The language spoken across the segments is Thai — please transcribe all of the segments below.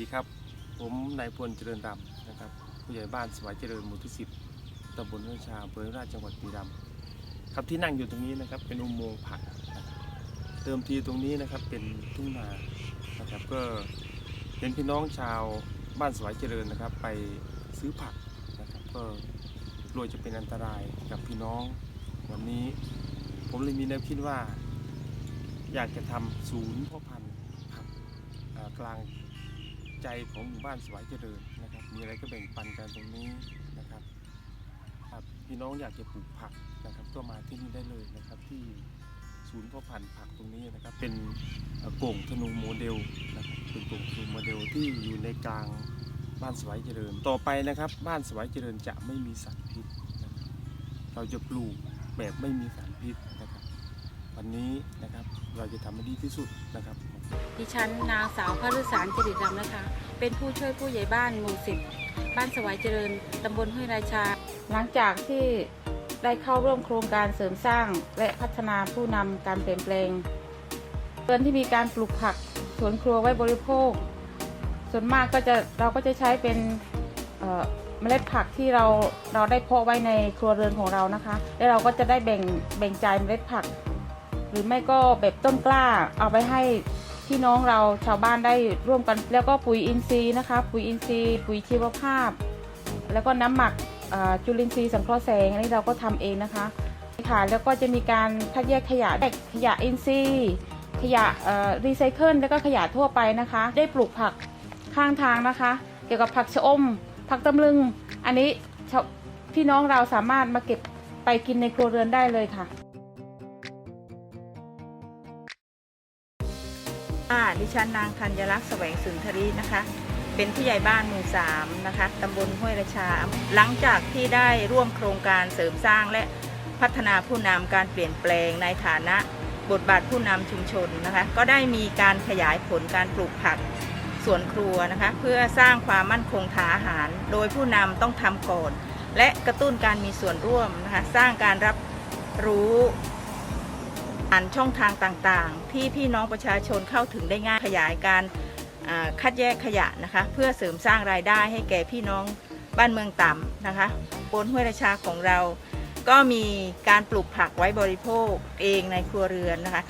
ดีครับ ผมนายพลเจริญดำนะครับ ผู้ใหญ่บ้านสวายเจริญหมู่ที่สิบตำบลห้วยชาอำเภอราชจังหวัดบุรีรัมย์ครับที่นั่งอยู่ตรงนี้นะครับ เป็นอุโมงค์ผักเติมทีตรงนี้นะครับเป็นทุ่งนานะครับก็เป็นพี่น้องชาวบ้านสวายเจริญนะครับ ไปซื้อผักนะครับก็กลัวจะเป็นอันตรายกับพี่น้อง วันนี้ผมเลยมีแนวคิดว่า อยากจะทำศูนย์พ่อพันธุ์ผักกลาง ใจของหมู่บ้านสวายเจริญนะครับ มีอะไรก็แบ่งปันกันตรงนี้นะครับครับพี่น้องอยากจะปลูกผักนะครับ ก็มาที่นี่ได้เลยนะครับ ที่ศูนย์พาะพันธุ์ผักตรงนี้นะครับ เป็นโก่งธนูโมเดลนะครับเป็นโก่งธนูโมเดลที่อยู่ในกลางบ้านสวายเจริญ ต่อไปนะครับ บ้านสวายเจริญจะไม่มีสารพิษนะครับเราจะปลูกแบบไม่มีสารพิษนะครับ วันนี้นะครับเราจะทำให้ดีที่สุดนะครับ ดิฉันนางสาวพฤสารจริตรำนะคะ เป็นผู้ช่วยผู้ใหญ่บ้านหมู่สิบบ้านสวายเจริญตำบลห้วยราชา หลังจากที่ได้เข้าร่วมโครงการเสริมสร้างและพัฒนาผู้นำการเปลี่ยนแปลงเรือนที่มีการปลูกผักสวนครัวไว้บริโภค ส่วนมากก็จะเราก็จะใช้เป็นเอ่อเมล็ดผักที่เราเราได้เพาะไว้ในครัวเรือนของเรานะคะ แล้วเราก็จะได้แบ่งแบ่งจ่ายเมล็ดผัก หรือไม่ก็แบบต้นกล้าเอาไปให้พี่น้องเราชาวบ้านได้ร่วมกัน แล้วก็ปุ๋ยอินทรีย์นะคะ ปุ๋ยอินทรีย์ ปุ๋ยชีวภาพ แล้วก็น้ำหมักจุลินทรีย์สังเคราะห์แสงอันนี้เราก็ทำเองนะคะค่ะแล้วก็จะมีการคัดแยกขยะแยกขยะอินทรีย์ ขยะรีไซเคิลแล้วก็ขยะทั่วไปนะคะ ได้ปลูกผักข้างทางนะคะ เกี่ยวกับผักชะอม ผักตำลึง อันนี้พี่น้องเราสามารถมาเก็บไปกินในครัวเรือนได้เลยค่ะ ค่ะดิฉันนางธัญลักษณ์แสวงสุนทรีนะคะ เป็นผู้ใหญ่บ้านหมู่สามนะคะตำบลห้วยราชา หลังจากที่ได้ร่วมโครงการเสริมสร้างและพัฒนาผู้นำการเปลี่ยนแปลงในฐานะบทบาทผู้นำชุมชนนะคะ ก็ได้มีการขยายผลการปลูกผักสวนครัวนะคะ เพื่อสร้างความมั่นคงทางอาหาร โดยผู้นำต้องทำก่อน และกระตุ้นการมีส่วนร่วมนะคะ สร้างการรับรู้ ผ่านช่องทางต่างๆ ที่พี่น้องประชาชนเข้าถึงได้ง่ายขยายการคัดแยกขยะนะคะ เพื่อเสริมสร้างรายได้ให้แก่พี่น้องบ้านเมืองต่ำนะคะบนห้วยราชาของเรา ก็มีการปลูกผักไว้บริโภคเองในครัวเรือนนะคะ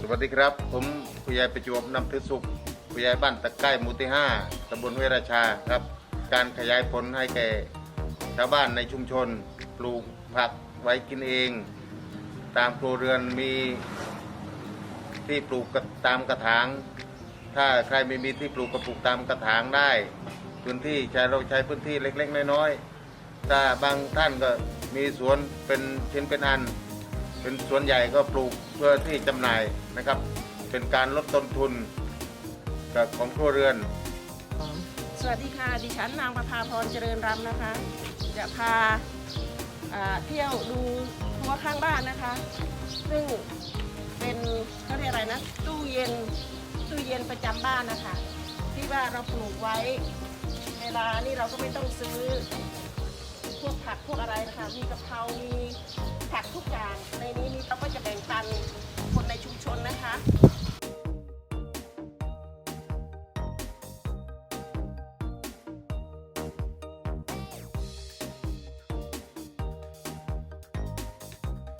สวัสดีครับ ผมผู้ใหญ่ประจวบนำทึสุขผู้ใหญ่บ้านตะไคร่หมู่ที่5ตำบลห้วยราชาครับ การขยายผลให้แก่ชาวบ้านในชุมชน ปลูกผักไว้กินเอง ตามครัวเรือนมีที่ปลูกตามกระถาง ถ้าใครไม่มีที่ปลูกก็ปลูกตามกระถางได้ พื้นที่ใช้เราใช้พื้นที่เล็ก ๆ น้อยๆถ้าบางท่านก็มีสวนเป็นชิ้นเป็นอัน เป็นสวนใหญ่ก็ปลูกเพื่อที่จำหน่ายนะครับ เป็นการลดต้นทุนกับของครัวเรือน สวัสดีค่ะ ดิฉันนางประภาพรเจริญรำนะคะ จะพา อ่าเที่ยวดูครัวข้างบ้านนะคะ ซึ่งเป็นเขาเรียกอะไรนะ ตู้เย็นตู้เย็นประจำบ้านนะคะ ที่ว่าเราปลูกไว้เวลานี่เราก็ไม่ต้องซื้อ พวกผักพวกอะไรนะคะ มีกะเพรา มีผักทุกอย่าง ในนี้นี่เราก็จะแบ่งปันคนในชุมชนนะคะ